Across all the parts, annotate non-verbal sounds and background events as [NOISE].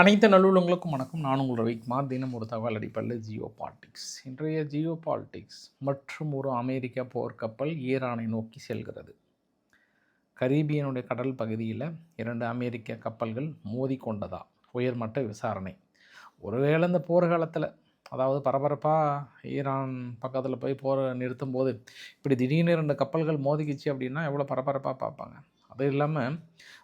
அனைத்து நல்லுள்ளங்களுக்கும் வணக்கம். நான் உங்கள் ரவிக்குமார். தினம் ஒரு தகவல் அடிப்படையில் ஜியோ பாலிடிக்ஸ். இன்றைய ஜியோ பாலிடிக்ஸ் மற்றும் ஒரு அமெரிக்க போர்க்கப்பல் ஈரானை நோக்கி செல்கிறது. கரீபியனுடைய கடல் பகுதியில் இரண்டு அமெரிக்க கப்பல்கள் மோதி கொண்டதா? உயர்மட்ட விசாரணை. ஒருவேளை இந்த போர்க்காலத்தில் அதாவது பரபரப்பாக ஈரான் பக்கத்தில் போய் போரை நிறுத்தும் போது இப்படி திடீர்னு ரெண்டு கப்பல்கள் மோதிக்கிச்சு அப்படின்னா எவ்வளோ பரபரப்பாக பார்ப்பாங்க? அது இல்லாமல்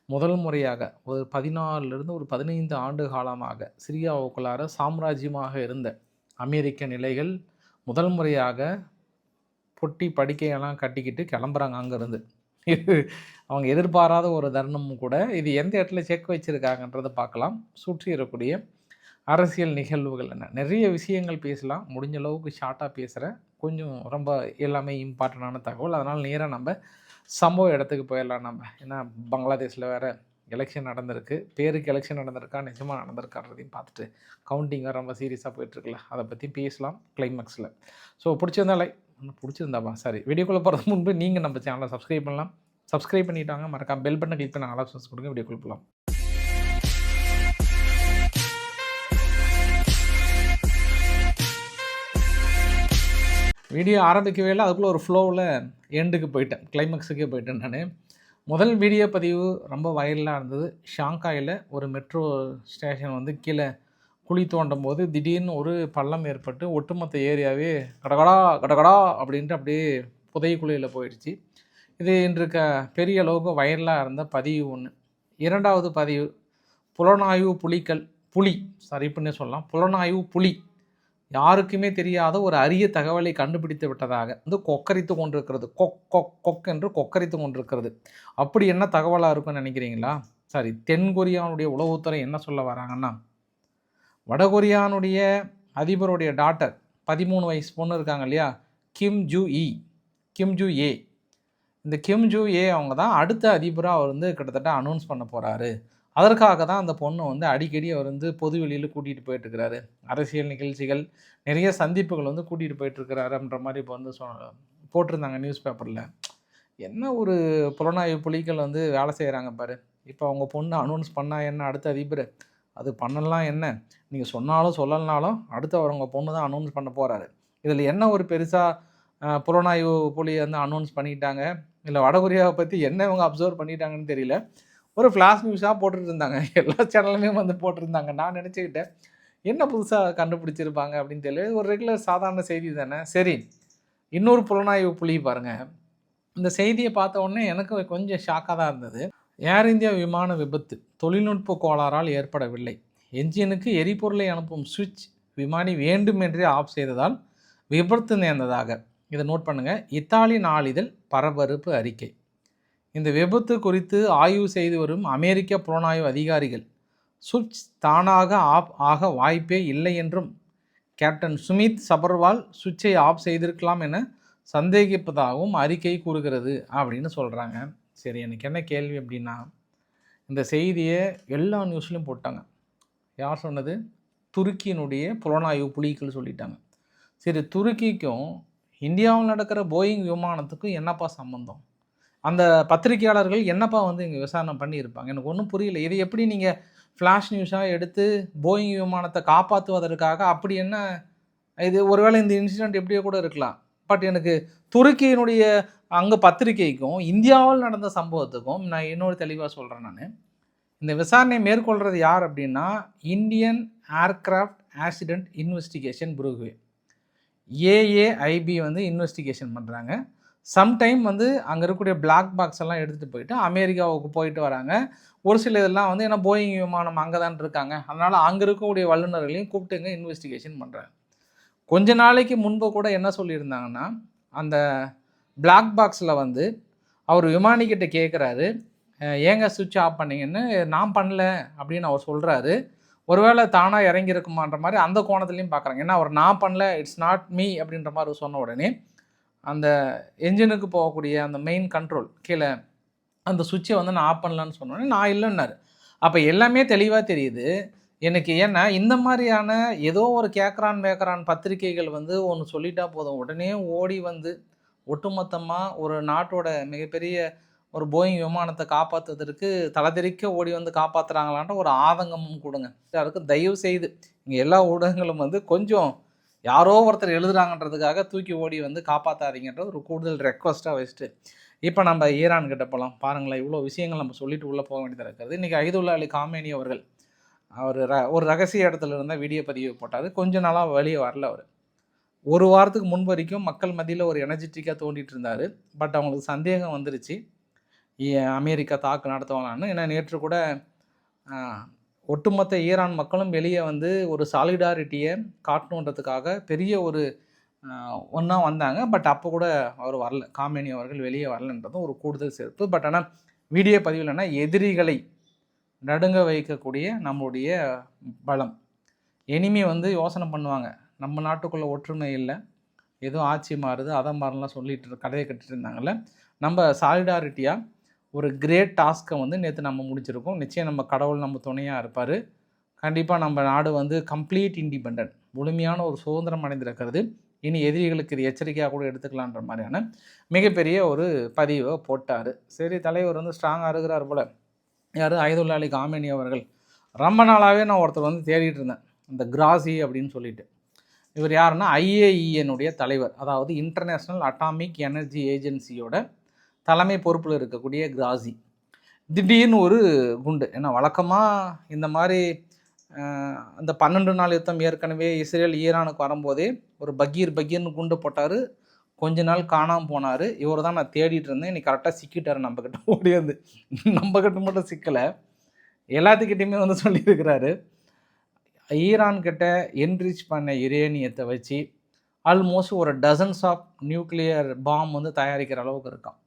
முதல் முறையாக ஒரு பதினாலிருந்து ஒரு பதினைந்து ஆண்டு காலமாக சிரியாவுக்குள்ளார சாம்ராஜ்யமாக இருந்த அமெரிக்க நிலைகள் முதல் முறையாக பொட்டி படிக்கையெல்லாம் கட்டிக்கிட்டு கிளம்புறாங்க அங்கேருந்து. இது அவங்க எதிர்பாராத ஒரு தருணமும் கூட இது எந்த இடத்துல செக் வச்சுருக்காங்கன்றதை பார்க்கலாம். சுற்றி இருக்கக்கூடிய அரசியல் நிகழ்வுகள் என்ன? நிறைய விஷயங்கள் பேசலாம். முடிஞ்ச அளவுக்கு ஷார்ட்டாக பேசுகிறேன் கொஞ்சம் ரொம்ப எல்லாமே இம்பார்ட்டண்டான தகவல். அதனால் நேராக நம்ம சம்பவ இடத்துக்கு போயிடலாம் நம்ம. ஏன்னா பங்களாதேஷில் வேறு எலெக்ஷன் நடந்திருக்கு. பேருக்கு எலெக்ஷன் நடந்திருக்கா? நிஜமாக நடந்திருக்கான்றதையும் பார்த்துட்டு கவுண்டிங்காக ரொம்ப சீரியஸாக போயிட்டுருக்குல்ல. அதை பற்றி பேசலாம் கிளைமேக்ஸில் ஸோ பிடிச்சிருந்தா லைக் பிடிச்சிருந்தாப்பா? சரி வீடியோக்குள்ளே போகிறதுக்கு முன்பு நீங்கள் நம்ம சேனலை சப்ஸ்கிரைப் பண்ணலாம். சப்ஸ்கிரைப் பண்ணிட்டாங்க. மறக்காம பெல் பட்டனை கிளிக் பண்ண ஆலோசனை கொடுங்க. வீடியோக்குள்ளே போகலாம் வீடியோ ஆரம்பிக்கவே இல்லை. அதுக்குள்ளே ஒரு ஃப்ளோவில் எண்டுக்கு போயிட்டேன். கிளைமேக்ஸுக்கே போயிட்டேன் நான். முதல் வீடியோ பதிவு ரொம்ப வைரலாக இருந்தது. ஷாங்காயில் ஒரு மெட்ரோ ஸ்டேஷன் வந்து கீழே குழி தோண்டும் போது திடீர்னு ஒரு பள்ளம் ஏற்பட்டு ஒட்டுமொத்த ஏரியாவே கடகடா கடகடா அப்படின்ட்டு அப்படியே புதைக்குழியில் போயிடுச்சு. இது இன்று க பெரிய அளவுக்கு வைரலாக இருந்த பதிவு ஒன்று இரண்டாவது பதிவு புலனாய்வு புலிகள் புலி சரிப்புன்னே சொல்லலாம். புலனாய்வு புலி. யாருக்குமே தெரியாத ஒரு அரிய தகவலை கண்டுபிடித்து விட்டதாக வந்து கொக்கரித்து கொண்டிருக்கிறது. கொக் கொக் கொக் என்று கொக்கரித்து கொண்டிருக்கிறது. அப்படி என்ன தகவலாக இருக்கும்னு நினைக்கிறீங்களா? சாரி தென்கொரியாவுடைய உளவுத்துறை என்ன சொல்ல வராங்கன்னா வடகொரியானுடைய அதிபருடைய டாட்டர் பதிமூணு வயசு பொண்ணு இருக்காங்க இல்லையா? Kim Ju Ae Kim Ju Ae. இந்த கிம் ஜூ ஏ அவங்க தான் அடுத்த அதிபராக அவர் வந்து கிட்டத்தட்ட அனௌன்ஸ் பண்ண போகிறாரு அதற்காக தான் அந்த பொண்ணு வந்து அடிக்கடி அவர் வந்து பொது வெளியில் கூட்டிகிட்டு போயிட்டுருக்கிறாரு. அரசியல் நிகழ்ச்சிகள் நிறைய சந்திப்புகள் வந்து கூட்டிகிட்டு போயிட்டுருக்கிறாருன்ற மாதிரி இப்போ வந்து சொ போட்டிருந்தாங்க நியூஸ் பேப்பரில் என்ன ஒரு புலனாய்வு புலிகள் வந்து வேலை செய்கிறாங்க பாரு. இப்போ அவங்க பொண்ணு அனௌன்ஸ் பண்ணால் என்ன அடுத்த அதிபர்? அது பண்ணலாம் என்ன? நீங்கள் சொன்னாலும் சொல்லலனாலும் அடுத்து அவர் உங்கள் பொண்ணு தான் அனௌன்ஸ் பண்ண போகிறாரு இதில் என்ன ஒரு பெருசாக புலனாய்வு புலியை வந்து அனௌன்ஸ் பண்ணிட்டாங்க? இல்லை வடகொரியாவை பற்றி என்ன இவங்க அப்சர்வ் பண்ணிட்டாங்கன்னு தெரியல. ஒரு ஃப்ளாஷ் நியூஸாக போட்டுட்டு இருந்தாங்க எல்லா சேனலுமே வந்து போட்டிருந்தாங்க நான் நினச்சிக்கிட்டேன் என்ன புதுசாக கண்டுபிடிச்சிருப்பாங்க அப்படின்னு தெரியல. ஒரு ரெகுலர் சாதாரண செய்தி தானே. சரி இன்னொரு புலனாய்வு புலி பாருங்கள் இந்த செய்தியை பார்த்த உடனே எனக்கு கொஞ்சம் ஷாக்காக தான் இருந்தது. ஏர் இந்தியா விமான விபத்து தொழில்நுட்ப கோளாறால் ஏற்படவில்லை. என்ஜினுக்கு எரிபொருளை அனுப்பும் சுவிட்ச் விமானி வேண்டுமென்றே ஆஃப் செய்ததால் விபத்து நேர்ந்ததாக. இதை நோட் பண்ணுங்கள் இத்தாலி நாளிதழ் பரபரப்பு அறிக்கை. இந்த விபத்து குறித்து ஆய்வு செய்து வரும் அமெரிக்க புலனாய்வு அதிகாரிகள் சுவிட்ச் தானாக ஆஃப் ஆக வாய்ப்பே இல்லை என்றும் கேப்டன் சுமித் சபர்வால் சுவிட்சை ஆஃப் செய்திருக்கலாம் என சந்தேகிப்பதாகவும் அறிக்கை கூறுகிறது அப்படின்னு சொல்கிறாங்க சரி எனக்கு என்ன கேள்வி அப்படின்னா இந்த செய்தியை எல்லா நியூஸ்லையும் போட்டாங்க. யார் சொன்னது? துருக்கியினுடைய புலனாய்வு புலிகள் சொல்லிட்டாங்க. சரி துருக்கிக்கும் இந்தியாவில் நடக்கிற போயிங் விமானத்துக்கும் என்னப்பா சம்மந்தம் அந்த பத்திரிகையாளர்கள் என்னப்பா வந்து இங்கே விசாரணை பண்ணியிருப்பாங்க? எனக்கு ஒன்றும் புரியல. இதை எப்படி நீங்கள் ஃப்ளாஷ் நியூஸாக எடுத்து போயிங் விமானத்தை காப்பாற்றுவதற்காக அப்படி என்ன இது ஒருவேளை இந்த இன்சிடெண்ட் எப்படியோ கூட இருக்கலாம். பட் எனக்கு துருக்கியினுடைய அங்கே பத்திரிகைக்கும் இந்தியாவில் நடந்த சம்பவத்துக்கும் நான் இன்னொரு தெளிவாக சொல்கிறேன் நான். இந்த விசாரணையை மேற்கொள்கிறது யார் அப்படின்னா Indian aircraft accident investigation bureau AAIB வந்து இன்வெஸ்டிகேஷன் பண்ணுறாங்க சம்டைம் வந்து அங்கே இருக்கக்கூடிய பிளாக் பாக்ஸ் எல்லாம் எடுத்துகிட்டு போயிட்டு அமெரிக்காவுக்கு போயிட்டு வராங்க. ஒரு சில இதெல்லாம் வந்து ஏன்னா போயிங் விமானம் அங்கே தான் இருக்காங்க. அதனால் அங்கே இருக்கக்கூடிய வல்லுநர்களையும் கூப்பிட்டுங்க இன்வெஸ்டிகேஷன் பண்ணுறாங்க கொஞ்ச நாளைக்கு முன்பு கூட என்ன சொல்லியிருந்தாங்கன்னா அந்த பிளாக் பாக்ஸில் வந்து அவர் விமானிக்கிட்ட கேட்குறாரு ஏங்க சுவிட்ச் ஆஃப் பண்ணீங்கன்னு நான் பண்ணல அப்படின்னு அவர் சொல்கிறாரு ஒருவேளை தானாக இறங்கியிருக்குமான்ற மாதிரி அந்த கோணத்துலேயும் பார்க்குறாங்க ஏன்னா அவர் நான் பண்ணல இட்ஸ் நாட் மீ அப்படின்ற மாதிரி சொன்ன உடனே அந்த என்ஜினுக்கு போகக்கூடிய அந்த மெயின் கண்ட்ரோல் கீழே அந்த சுவிட்சை வந்து நான் ஆஃப் பண்ணலான்னு சொன்னோன்னே நான் இல்லைன்னாரு. அப்போ எல்லாமே தெளிவாக தெரியுது. எனக்கு ஏன்னா இந்த மாதிரியான ஏதோ ஒரு கேட்குறான் மேக்கரான் பத்திரிகைகள் வந்து ஒன்று சொல்லிட்டா போதும். உடனே ஓடி வந்து ஒட்டுமொத்தமாக ஒரு நாட்டோட மிகப்பெரிய ஒரு போயிங் விமானத்தை காப்பாற்றுவதற்கு தலைதெறிக்க ஓடி வந்து காப்பாற்றுறாங்களான்ற ஒரு ஆதங்கமும் கொடுங்க. அதுக்கு தயவு செய்து இங்கே எல்லா ஊடகங்களும் வந்து கொஞ்சம் யாரோ ஒருத்தர் எழுதுறாங்கன்றதுக்காக தூக்கி ஓடி வந்து காப்பாற்றாதீங்கன்றது ஒரு கூடுதல் ரெக்வஸ்ட்டாக வச்சுட்டு இப்போ நம்ம ஈரான் கிட்ட போகலாம் பாருங்களேன் இவ்வளோ விஷயங்கள் நம்ம சொல்லிட்டு உள்ளே போக வேண்டியதாக இருக்கிறது இன்றைக்கி ஐதுல்லா அலி காமேனி அவர்கள் அவர் ர ஒரு ரகசிய இடத்துல இருந்தால் வீடியோ பதிவு போட்டார். கொஞ்ச நாளாக வெளியே வரல அவர். ஒரு வாரத்துக்கு முன் வரைக்கும் மக்கள் மத்தியில் ஒரு எனர்ஜெட்டிக்காக தோண்டிகிட்டு இருந்தார். பட் அவங்களுக்கு சந்தேகம் வந்துருச்சு. ஏ- அமெரிக்கா தாக்கு நடத்துவாங்களான்னு ஏன்னா நேற்று கூட ஒட்டுமொத்த ஈரான் மக்களும் வெளியே வந்து ஒரு சாலிடாரிட்டியை காட்டணுன்றதுக்காக பெரிய ஒரு ஒன்றா வந்தாங்க. பட் அப்போ கூட அவர் வரல. காமேனி அவர்கள் வெளியே வரலன்றதும் ஒரு கூடுதல் சிறப்பு. பட் ஆனால் வீடியோ பதிவில்னா எதிரிகளை நடுங்க வைக்கக்கூடிய நம்மளுடைய பலம். எனிமி வந்து யோசனை பண்ணுவாங்க. நம்ம நாட்டுக்குள்ளே ஒற்றுமை இல்லை. ஏதோ ஆட்சி மாறுது அதை மாறலாம் சொல்லிட்டு கதையை கட்டிட்டு இருந்தாங்கல்ல. நம்ம சாலிடாரிட்டியாக ஒரு கிரேட் டாஸ்க்கை வந்து நேற்று நம்ம முடிச்சிருக்கோம். நிச்சயம் நம்ம கடவுள் நம்ம துணையாக இருப்பார். கண்டிப்பாக நம்ம நாடு வந்து கம்ப்ளீட் இண்டிபெண்ட் முழுமையான ஒரு சுதந்திரம் அடைந்திருக்கிறது. இனி எதிரிகளுக்கு இது எச்சரிக்கையாக கூட எடுத்துக்கலான்ற மாதிரியான மிகப்பெரிய ஒரு பதிவை போட்டார். சரி தலைவர் வந்து ஸ்ட்ராங்காக இருக்கிறார் போல். யார்? ஐதுல்லா அலி காமினி அவர்கள். ரொம்ப நாளாகவே நான் ஒருத்தர் வந்து தேடிட்டு இருந்தேன். இந்த கிராசி அப்படின்னு சொல்லிட்டு. இவர் யாருன்னா ஐஏஇஎனுடைய தலைவர். அதாவது இன்டர்நேஷ்னல் அட்டாமிக் எனர்ஜி ஏஜென்சியோட தலைமை பொறுப்பில் இருக்கக்கூடிய கிராசி. திடீர்னு ஒரு குண்டு. ஏன்னா வழக்கமாக இந்த மாதிரி அந்த பன்னெண்டு நாள் யுத்தம் ஏற்கனவே இஸ்ரேல் ஈரானுக்கு வரும்போதே ஒரு பகீர் பகீர்னு குண்டு போட்டார். கொஞ்ச நாள் காணாமல் போனார். இவர் தான் நான் தேடிட்டு இருந்தேன். இன்னைக்கு கரெக்டாக சிக்கிட்டார் நம்மக்கிட்ட ஓடியாந்து நம்மக்கிட்ட மட்டும் சிக்கலை. எல்லாத்துக்கிட்டையுமே வந்து சொல்லியிருக்கிறாரு. ஈரான் கிட்ட என்ரிச் பண்ண யுரேனியத்தை வச்சு ஆல்மோஸ்ட் ஒரு டசன்ஸ் ஆஃப் நியூக்ளியர் பாம் வந்து தயாரிக்கிற அளவுக்கு இருக்கான்.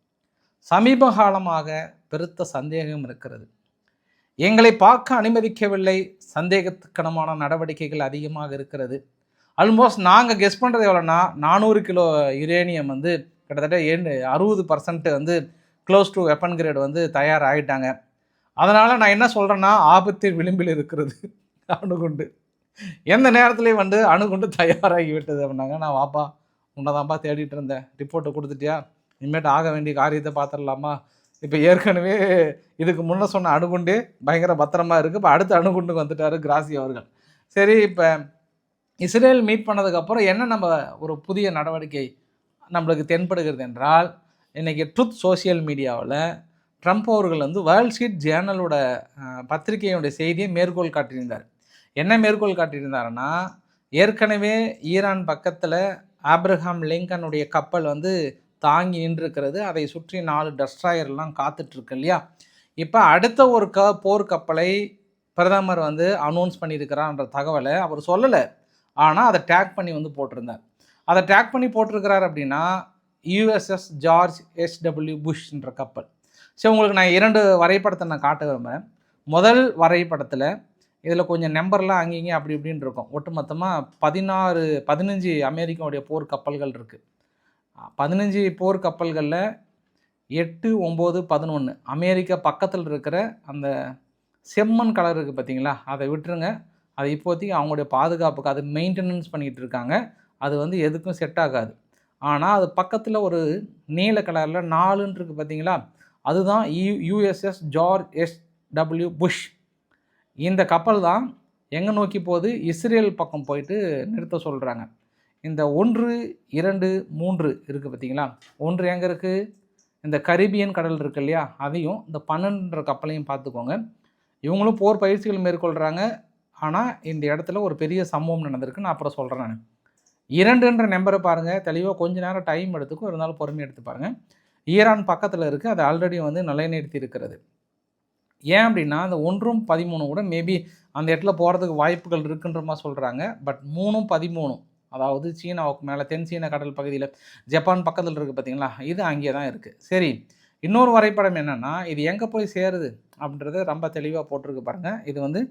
சமீப காலமாக பெருத்த சந்தேகம் இருக்கிறது. எங்களை பார்க்க அனுமதிக்கவில்லை. சந்தேகத்துக்கணமான நடவடிக்கைகள் அதிகமாக இருக்கிறது. ஆல்மோஸ்ட் நாங்கள் கெஸ் பண்ணுறது எவ்வளோன்னா நானூறு கிலோ யுரேனியம் வந்து கிட்டத்தட்ட ஏழு அறுபது பர்சன்ட் வந்து க்ளோஸ் டு வெப்பன் கிரேட் வந்து தயார் ஆகிட்டாங்க அதனால் நான் என்ன சொல்கிறேன்னா ஆபத்தின் விளிம்பில் இருக்கிறது. அணுகுண்டு. எந்த நேரத்துலேயும் வந்து அணுகுண்டு தயாராகி விட்டது அப்படின்னாங்க. நான் வாப்பா உன்னதான்ப்பா தேடிட்டு இருந்தேன். ரிப்போர்ட்டை கொடுத்துட்டியா? இனிமேட்டு ஆக வேண்டிய காரியத்தை பார்த்துடலாமா? இப்போ ஏற்கனவே இதுக்கு முன்னே சொன்ன அணுகுண்டே பயங்கர பத்திரமா இருக்குது இப்போ அடுத்த அணுகுண்டுக்கு வந்துட்டார் கிராசி அவர்கள். சரி இப்போ இஸ்ரேல் மீட் பண்ணதுக்கப்புறம் என்ன நம்ம ஒரு புதிய நடவடிக்கை நம்மளுக்கு தென்படுகிறது என்றால் இன்றைக்கி ட்ருத் சோஷியல் மீடியாவில் ட்ரம்ப் அவர்கள் வந்து வேர்ல்ட் ஸ்ட்ரீட் ஜேர்னலோட பத்திரிகையுடைய செய்தியை மேற்கோள் காட்டியிருந்தார். என்ன மேற்கோள் காட்டியிருந்தாருன்னா ஏற்கனவே ஈரான் பக்கத்தில் ஆப்ரஹாம் லிங்கனுடைய கப்பல் வந்து தாங்கி நின்றுருக்கிறது. அதை சுற்றி நாலு டஸ்ட்ராயர்லாம் காத்துட்ருக்கு இல்லையா? இப்போ அடுத்த ஒரு க போர்க்கப்பலை பிரதமர் வந்து அனௌன்ஸ் பண்ணியிருக்கிறான்ற தகவலை அவர் சொல்லலை. ஆனால் அதை டேக் பண்ணி வந்து போட்டிருந்தார். அதை டேக் பண்ணி போட்டிருக்கிறார் அப்படின்னா யூஎஸ்எஸ் ஜார்ஜ் எஸ்டபிள்யூ புஷ்ன்ற கப்பல். சரி உங்களுக்கு நான் இரண்டு வரைபடத்தை நான் காட்ட விரும்புகிறேன் முதல் வரைபடத்தில் இதில் கொஞ்சம் நம்பர்லாம் அங்கேயும் அப்படி இப்படின்னு இருக்கும். ஒட்டுமொத்தமாக பதினாறு பதினஞ்சு அமெரிக்காவுடைய போர் கப்பல்கள் இருக்குது பதினஞ்சு போர் கப்பல்களில் எட்டு ஒம்பது பதினொன்று அமெரிக்கா பக்கத்தில் இருக்கிற அந்த செம்மண் கலர் இருக்குது பார்த்தீங்களா அதை விட்டுருங்க. அது இப்போதைக்கு அவங்களுடைய பாதுகாப்புக்கு அது மெயின்டெனன்ஸ் பண்ணிகிட்டு இருக்காங்க. அது வந்து எதுக்கும் செட் ஆகாது. ஆனால் அது பக்கத்தில் ஒரு நீல கலரில் நாலுன்னு இருக்குது பார்த்தீங்களா அதுதான் U USS George S W Bush இந்த கப்பல் தான் எங்கே நோக்கி போகுது? இஸ்ரேல் பக்கம் போயிட்டு நிறுத்த சொல்கிறாங்க இந்த ஒன்று இரண்டு மூன்று இருக்குது பார்த்தீங்களா? ஒன்று எங்கே இருக்குது இந்த கரிபியன் கடல் இருக்கு இல்லையா? அதையும் இந்த பன்னெண்டுன்ற கப்பலையும் பார்த்துக்கோங்க. இவங்களும் போர் பயிற்சிகள் மேற்கொள்கிறாங்க ஆனால் இந்த இடத்துல ஒரு பெரிய சம்பவம் நடந்திருக்கு நான் அப்புறம் சொல்கிறேன் நான். இரண்டுன்ற நம்பரை பாருங்கள் தெளிவாக கொஞ்ச நேரம் டைம் எடுத்துக்கும் இருந்தாலும் பொறுமையாக எடுத்து பாருங்கள் ஈரான் பக்கத்தில் இருக்குது அது ஆல்ரெடி வந்து நிலைநிறுத்தி இருக்கிறது. ஏன் அப்படின்னா அந்த ஒன்றும் பதிமூணு கூட மேபி அந்த இடத்துல போகிறதுக்கு வாய்ப்புகள் இருக்குன்ற மாதிரி சொல்கிறாங்க பட் மூணும் பதிமூணும். அதாவது சீனாவுக்கு மேலே தென் சீன கடல் பகுதியில் ஜப்பான் பக்கத்தில் இருக்குது பார்த்தீங்களா இது அங்கே தான் இருக்குது சரி இன்னொரு வரைபடம் என்னென்னா இது எங்கே போய் சேருது அப்படின்றது ரொம்ப தெளிவாக போட்டிருக்கு பாருங்கள் இது வந்து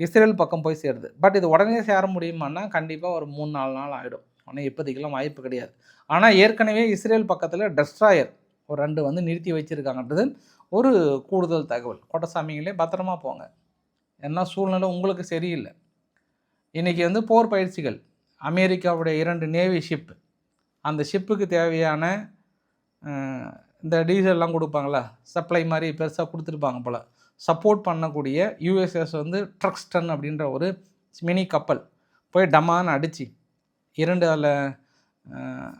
இஸ்ரேல் பக்கம் போய் சேருது. பட் இது உடனே சேர முடியுமான்னா கண்டிப்பாக ஒரு மூணு நாலு நாள் ஆகிடும் ஆனால் இப்போதைக்கெல்லாம் வாய்ப்பு கிடையாது. ஆனால் ஏற்கனவே இஸ்ரேல் பக்கத்தில் டெஸ்ட்ராயர் ஒரு ரெண்டு வந்து நிறுத்தி வச்சுருக்காங்கன்றது ஒரு கூடுதல் தகவல். கோட்டசாமிங்களே பத்திரமா போங்க. ஏன்னா சூழ்நிலை உங்களுக்கு சரியில்லை. இன்றைக்கி வந்து போர் பயிற்சிகள். அமெரிக்காவுடைய இரண்டு நேவி ஷிப் அந்த ஷிப்புக்கு தேவையான இந்த டீசல்லாம் கொடுப்பாங்களா சப்ளை மாதிரி பெருசாக கொடுத்துருப்பாங்க போல். சப்போர்ட் பண்ணக்கூடிய யூஎஸ்எஸ் வந்து ட்ரக்ஸ்டன் அப்படின்ற ஒரு மினி கப்பல் போய் டமான்னு அடித்து இரண்டு அதில்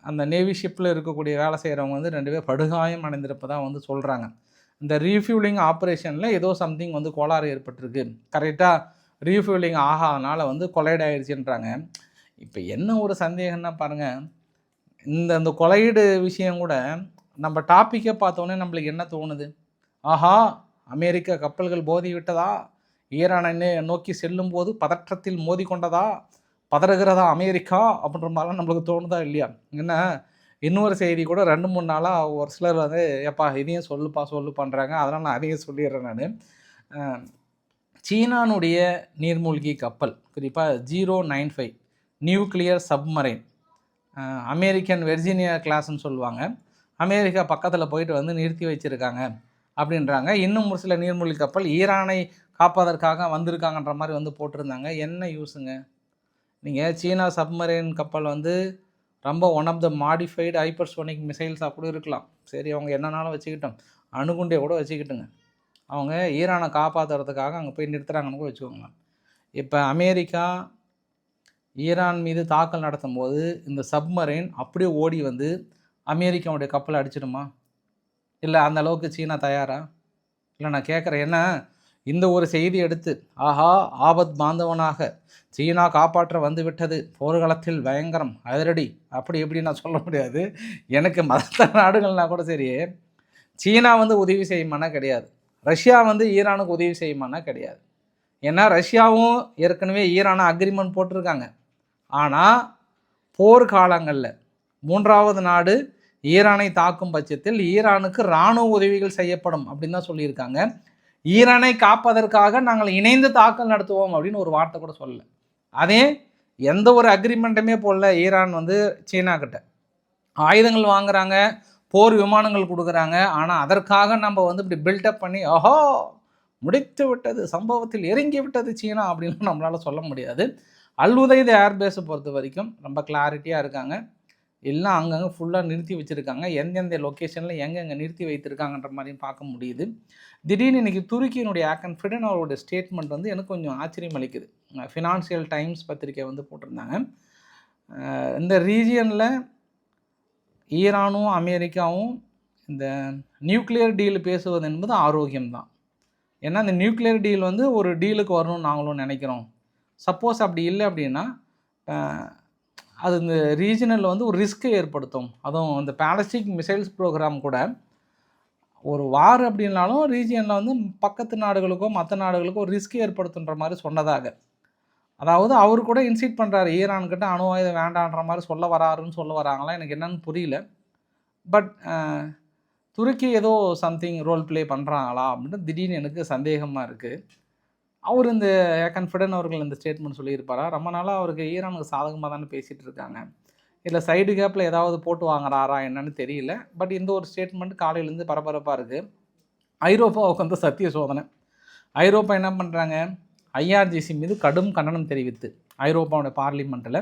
அந்த நேவி ஷிப்பில் இருக்கக்கூடிய வேலை செய்கிறவங்க வந்து ரெண்டு பேர் படுகாயம் அடைந்திருப்பதாக வந்து சொல்கிறாங்க இந்த ரீஃபியூலிங் ஆப்ரேஷனில் ஏதோ சம்திங் வந்து கோளாறு ஏற்பட்டிருக்கு. கரெக்டாக ரீஃபியூலிங் ஆகாதனால வந்து கொலைட் ஆயிடுச்சுன்றாங்க இப்போ என்ன ஒரு சந்தேகம்னா பாருங்கள் இந்த இந்த கொலையீடு விஷயம் கூட நம்ம டாப்பிக்கை பார்த்தோன்னே நம்மளுக்கு என்ன தோணுது? ஆஹா அமெரிக்க கப்பல்கள் போதி விட்டதா ஈரானை நோக்கி செல்லும்போது பதற்றத்தில் மோதி கொண்டதா பதறுகிறதா அமெரிக்கா? அப்படின்ற மாதிரிலாம் நம்மளுக்கு தோணுதா இல்லையா? என்ன இன்னொரு செய்தி கூட ரெண்டு மூணு நாளாக ஒரு சிலர் வந்து எப்பா இதையும் சொல்லுப்பா சொல்லு பண்ணுறாங்க அதனால் நான் அதையும் சொல்லிடுறேன் நான். சீனானுடைய நீர்மூழ்கி கப்பல் குறிப்பாக zero nine five. Nuclear submarine. American Virginia கிளாஸ்ன்னு சொல்லுவாங்க. அமெரிக்கா பக்கத்தில் போயிட்டு வந்து நிறுத்தி வச்சுருக்காங்க அப்படின்றாங்க. இன்னும் ஒரு சில நீர்மூழ்கி கப்பல் ஈரானை காப்பதற்காக வந்திருக்காங்கன்ற மாதிரி வந்து போட்டிருந்தாங்க. என்ன யூஸுங்க? நீங்கள் சீனா சப்மரைன் கப்பல் வந்து ரொம்ப one of the modified hypersonic மிசைல்ஸாக கூட இருக்கலாம். சரி அவங்க என்னன்னாலும் வச்சுக்கிட்டோம். அணுகுண்டே கூட வச்சுக்கிட்டுங்க. அவங்க ஈரானை காப்பாற்றுறதுக்காக அங்கே போய் நிறுத்துறாங்கன்னு கூட வச்சுக்கோங்களேன். இப்போ அமெரிக்கா ஈரான் மீது தாக்கல் நடத்தும் போது இந்த சப்மரைன் அப்படியே ஓடி வந்து அமெரிக்காவுடைய கப்பலை அடிச்சிடுமா? இல்லை அந்த அளவுக்கு சீனா தயாரா? இல்லை நான் கேட்குறேன் என்ன? இந்த ஒரு செய்தி எடுத்து ஆஹா ஆபத் பாந்தவனாக சீனா காப்பாற்ற வந்து விட்டது. போர்க்களத்தில் பயங்கரம் அதிரடி. அப்படி எப்படி நான் சொல்ல முடியாது? எனக்கு மற்ற நாடுகள்னா கூட சரி சீனா வந்து உதவி செய்யுமானா கிடையாது. ரஷ்யா வந்து ஈரானுக்கு உதவி செய்யுமானா கிடையாது. ஏன்னா ரஷ்யாவும் ஏற்கனவே ஈரானை அக்ரிமெண்ட் போட்டிருக்காங்க. ஆனால் போர்க்காலங்களில் மூன்றாவது நாடு ஈரானை தாக்கும் பட்சத்தில் ஈரானுக்கு இராணுவ உதவிகள் செய்யப்படும் அப்படின்னு தான் சொல்லியிருக்காங்க. ஈரானை காப்பதற்காக நாங்கள் இணைந்து தாக்கல் நடத்துவோம் அப்படின்னு ஒரு வார்த்தை கூட சொல்லலை. அதே எந்த ஒரு அக்ரிமெண்ட்டுமே போடல. ஈரான் வந்து சீனா கிட்ட. ஆயுதங்கள் வாங்குறாங்க போர் விமானங்கள் கொடுக்குறாங்க. ஆனால் அதற்காக நம்ம வந்து இப்படி பில்டப் பண்ணி ஓஹோ முடித்து விட்டது சம்பவத்தில் இறங்கி விட்டது சீனா அப்படின்னு நம்மளால் சொல்ல முடியாது. அல்உதைத் ஏர்பேஸை பொறுத்த வரைக்கும் ரொம்ப கிளாரிட்டியாக இருக்காங்க. எல்லாம் அங்கங்கே ஃபுல்லாக நிறுத்தி வச்சுருக்காங்க. எந்தெந்த லொக்கேஷனில் எங்கெங்கே நிறுத்தி வைத்திருக்காங்கன்ற மாதிரியும் பார்க்க முடியுது. திடீர்னு இன்றைக்கி துருக்கியினுடைய ஆக்கன் ஃபிடன் அவரோட ஸ்டேட்மெண்ட் வந்து எனக்கு கொஞ்சம் ஆச்சரியம் அளிக்குது. ஃபினான்சியல் டைம்ஸ் பத்திரிக்கை வந்து போட்டிருந்தாங்க. இந்த ரீஜியனில் ஈரானும் அமெரிக்காவும் இந்த நியூக்ளியர் டீல் பேசுவது என்பது ஆரோக்கியம்தான். ஏன்னா இந்த நியூக்ளியர் டீல் வந்து ஒரு டீலுக்கு வரணும்னு நாங்களும் நினைக்கிறோம். சப்போஸ் அப்படி இல்லை அப்படின்னா அது இந்த ரீஜனலில் வந்து ஒரு ரிஸ்க்கை ஏற்படுத்தும். அதுவும் இந்த பேலஸ்டிக் மிசைல்ஸ் ப்ரோக்ராம் கூட ஒரு வார் அப்படின்னாலும் ரீஜியனில் வந்து பக்கத்து நாடுகளுக்கோ மற்ற நாடுகளுக்கோ ஒரு ரிஸ்க் ஏற்படுத்துன்ற மாதிரி சொன்னதாக. அதாவது அவர் கூட இன்சைட் பண்ணுறாரு ஈரான்கிட்ட அணு ஆயுதம் வேண்டான்ற மாதிரி சொல்ல வராருன்னு சொல்ல வராங்களா? எனக்கு என்னன்னு புரியல. பட் துருக்கி ஏதோ சம்திங் ரோல் ப்ளே பண்ணுறாங்களா அப்படின்ட்டு திடீர்னு எனக்கு சந்தேகமாக இருக்குது அவர் இந்த கன்ஃபிடன் அவர்கள் இந்த ஸ்டேட்மெண்ட் சொல்லியிருப்பாரா? ரொம்ப நாளாக அவருக்கு ஈரானுக்கு சாதகமாக தானே பேசிகிட்டு இருக்காங்க. இல்லை சைடு கேப்பில் ஏதாவது போட்டு வாங்குறாரா என்னன்னு தெரியல. பட் இந்த ஒரு ஸ்டேட்மெண்ட் காலையிலேருந்து பரபரப்பாக இருக்குது ஐரோப்பாவுக்கு வந்து சத்திய சோதனை. ஐரோப்பா என்ன பண்ணுறாங்க ஐஆர்ஜிசி மீது கடும் கண்டனம் தெரிவித்து ஐரோப்பாவுடைய பார்லிமெண்ட்டில்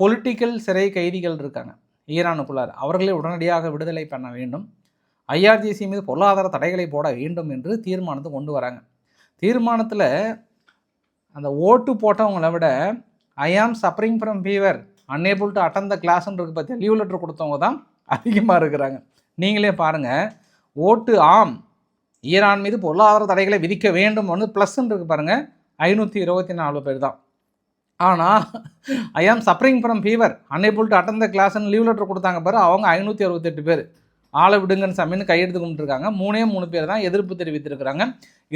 பொலிட்டிக்கல் சிறை கைதிகள் இருக்காங்க. ஈரானுக்குள்ளார் அவர்களே உடனடியாக விடுதலை பண்ண வேண்டும். ஐஆர்ஜிசி மீது பொருளாதார தடைகளை போட வேண்டும் என்று தீர்மானத்தை கொண்டு வராங்க. தீர்மானத்தில் அந்த ஓட்டு போட்டவங்களை விட I am suffering from fever unable to attend the கிளாஸ்ன்றது பற்றி லீவ் லெட்டர் கொடுத்தவங்க தான் அதிகமாக இருக்கிறாங்க. நீங்களே பாருங்கள் ஓட்டு ஆம். ஈரான் மீது பொருளாதார தடைகளை விதிக்க வேண்டும் வந்து ப்ளஸ்ன்னு இருக்கு பாருங்கள் ஐநூற்றி இருபத்தி நாலு பேர் தான். ஆனால் I am suffering from fever unable to attend the கிளாஸ்ன்னு leave letter கொடுத்தாங்க பாரு அவங்க ஐநூற்றி அறுபத்தெட்டு பேர். ஆளை விடுங்கன்னு சாமின்னு கையெடுத்து கும்பிட்டுருக்காங்க. மூணே மூணு பேர் தான் எதிர்ப்பு தெரிவித்திருக்கிறாங்க.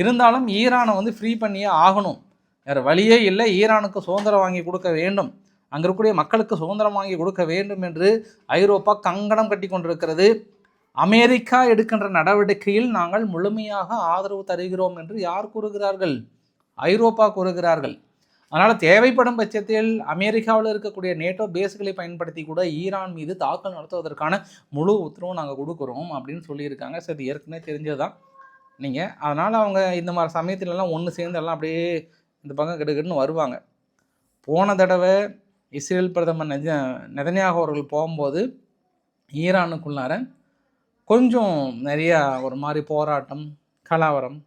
இருந்தாலும் ஈரானை வந்து ஃப்ரீ பண்ணியே ஆகணும். வேறு வழியே இல்லை. ஈரானுக்கு சுதந்திரம் வாங்கி கொடுக்க வேண்டும். அங்கே இருக்கக்கூடிய மக்களுக்கு சுதந்திரம் வாங்கி கொடுக்க வேண்டும் என்று ஐரோப்பா கங்கணம் கட்டி கொண்டிருக்கிறது. அமெரிக்கா எடுக்கின்ற நடவடிக்கையில் நாங்கள் முழுமையாக ஆதரவு தருகிறோம் என்று யார் கூறுகிறார்கள்? ஐரோப்பா கூறுகிறார்கள். அதனால் தேவைப்படும் பட்சத்தில் அமெரிக்காவில் இருக்கக்கூடிய நேட்டோ பேஸ்களை பயன்படுத்தி கூட ஈரான் மீது தாக்கல் நடத்துவதற்கான முழு உத்தரவும் நாங்கள் கொடுக்குறோம் அப்படின்னு சொல்லியிருக்காங்க. சரி ஏற்கனவே தெரிஞ்சது தான் நீங்கள் அதனால் அவங்க இந்த மாதிரி சமயத்துலலாம் ஒன்று சேர்ந்து எல்லாம் அப்படியே இந்த பக்கம் கெடுக்கெடுன்னு வருவாங்க. போன தடவை இஸ்ரேல் பிரதமர் நெஜ நெதன்யாக அவர்கள் போகும்போது ஈரானுக்குள்ளார கொஞ்சம் நிறையா ஒரு மாதிரி போராட்டம் கலவரம்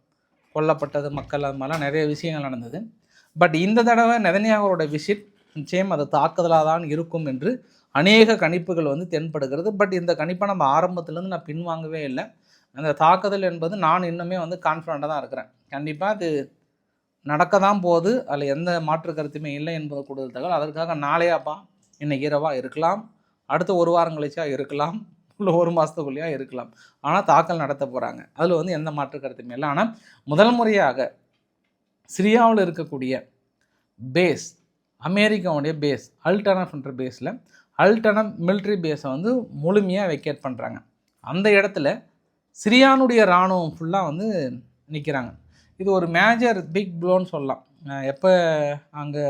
கொல்லப்பட்டது மக்கள் அது மாதிரிலாம் நிறைய விஷயங்கள் நடந்தது. பட் இந்த தடவை நெதன்யாகவோட விசிட் நிச்சயம் அது தாக்குதலாக தான் இருக்கும் என்று அநேக கணிப்புகள் வந்து தென்படுகிறது. பட் இந்த கணிப்பை நம்ம ஆரம்பத்துலேருந்து நான் பின்வாங்கவே இல்லை. அந்த தாக்குதல் என்பது நான் இன்னுமே வந்து கான்ஃபிடண்ட்டாக தான் இருக்கிறேன். கண்டிப்பாக அது நடக்க தான் போகுது. அதில் எந்த மாற்று கருத்துமே இல்லை என்பது கூடுதல் தகவல். அதற்காக நாளையாப்பா இன்னைக்கு இரவாக இருக்கலாம். அடுத்த ஒரு வாரம் கழிச்சா இருக்கலாம். இல்லை ஒரு மாதத்துக்குள்ளேயா இருக்கலாம். ஆனால் தாக்கல் நடத்த போகிறாங்க அதில் வந்து எந்த மாற்று கருத்துமே இல்லை. ஆனால் முதல் முறையாக சிரியாவில் இருக்கக்கூடிய பேஸ் அமெரிக்காவுடைய பேஸ் அல்டர்னப்ன்ற பேஸில் அல்டர்னப் மிலிட்ரி பேஸை வந்து முழுமையாக வெக்கேட் பண்ணுறாங்க அந்த இடத்துல சிரியானுடைய இராணுவம் ஃபுல்லாக வந்து நிற்கிறாங்க இது ஒரு மேஜர் பிக் ப்ளோன்னு சொல்லலாம். எப்போ அங்கே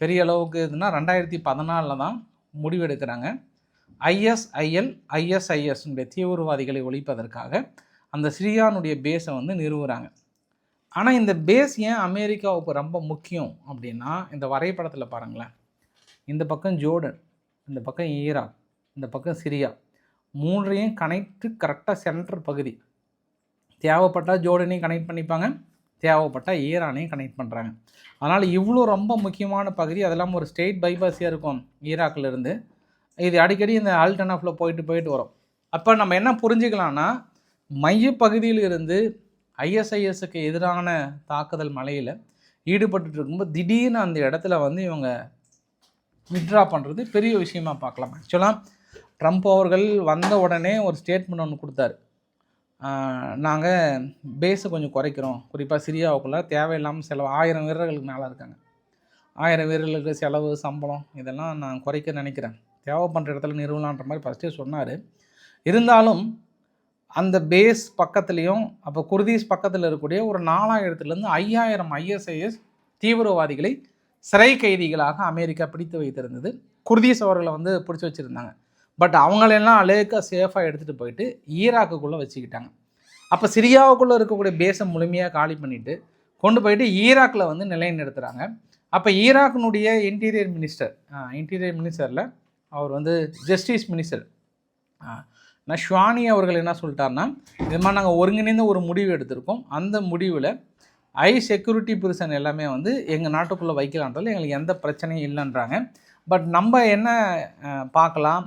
பெரிய அளவுக்கு இதுனா ரெண்டாயிரத்தி பதினாலில் தான் முடிவெடுக்கிறாங்க ஐஎஸ்ஐஎல் ஐஎஸ்ஐஎஸ்னுடைய தீவிரவாதிகளை ஒழிப்பதற்காக அந்த சிரியானுடைய பேஸை வந்து நிறுவுகிறாங்க ஆனால் இந்த பேஸ் ஏன் அமெரிக்காவுக்கு ரொம்ப முக்கியம் அப்படின்னா இந்த வரைபடத்தில் பாருங்களேன். இந்த பக்கம் ஜோர்டன் இந்த பக்கம் ஈராக் இந்த பக்கம் சிரியா மூன்றையும் கனெக்ட் கரெக்டாக சென்டர் பகுதி. தேவைப்பட்டால் ஜோர்டனையும் கனெக்ட் பண்ணிப்பாங்க தேவைப்பட்டால் ஈரானையும் கனெக்ட் பண்ணுறாங்க அதனால் இவ்வளோ ரொம்ப முக்கியமான பகுதி அதெல்லாம் ஒரு ஸ்டேட் பைபாஸியாக இருக்கும் ஈராக்கில் இருந்து. இது அடிக்கடி இந்த ஆல்டர்னாஃபில் போயிட்டு போயிட்டு வரும். அப்போ நம்ம என்ன புரிஞ்சுக்கலாம்னா மையப்பகுதியில் இருந்து ஐஎஸ்ஐஎஸ்க்கு எதிரான தாக்குதல் மலையில் ஈடுபட்டு இருக்கும்போது திடீர்னு அந்த இடத்துல வந்து இவங்க வித்ட்ரா பண்ணுறது பெரிய விஷயமா பார்க்கலாம். ஆக்சுவலாக ட்ரம்ப் அவர்கள் வந்த உடனே ஒரு ஸ்டேட்மெண்ட் ஒன்று கொடுத்தாரு. நாங்கள் பேஸை கொஞ்சம் குறைக்கிறோம். குறிப்பாக சிரியாவுக்குள்ளே தேவையில்லாமல் செலவு ஆயிரம் வீரர்களுக்கு மேலே இருக்காங்க. ஆயிரம் வீரர்களுக்கு செலவு சம்பளம் இதெல்லாம் நான் குறைக்க நினைக்கிறேன். தேவைப்படுற இடத்துல நிறுவலான்ற மாதிரி ஃபஸ்ட்டே சொன்னார். இருந்தாலும் அந்த பேஸ் பக்கத்துலேயும் அப்போ குர்தீஸ் பக்கத்தில் இருக்கக்கூடிய ஒரு நாலாயிரத்துலேருந்து ஐயாயிரம் ஐஎஸ்ஐஎஸ் தீவிரவாதிகளை சிறை கைதிகளாக அமெரிக்கா பிடித்து வைத்திருந்தது. குர்தீஸ் அவர்களை வந்து பிடிச்சி வச்சுருந்தாங்க. பட் அவங்களெல்லாம் அலேக்காக சேஃபாக எடுத்துகிட்டு போயிட்டு ஈராக்குக்குள்ளே வச்சுக்கிட்டாங்க. அப்போ சிரியாவுக்குள்ளே இருக்கக்கூடிய பேஸை முழுமையாக காலி பண்ணிவிட்டு கொண்டு போயிட்டு ஈராக்கில் வந்து நிலைநிறுத்துகிறாங்க அப்போ ஈராக்கினுடைய இன்டீரியர் மினிஸ்டர் இன்டீரியர் மினிஸ்டரில் அவர் வந்து ஜஸ்டிஸ் மினிஸ்டர் நஷ்வானி அவர்கள் என்ன சொல்லிட்டாருன்னா இது மாதிரி நாங்கள் ஒருங்கிணைந்த ஒரு முடிவு எடுத்திருக்கோம். அந்த முடிவில் ஐ செக்யூரிட்டி பிரிசன் எல்லாமே வந்து எங்கள் நாட்டுக்குள்ளே வைக்கலான்றது எங்களுக்கு எந்த பிரச்சனையும் இல்லைன்றாங்க. பட் நம்ம என்ன பார்க்கலாம்.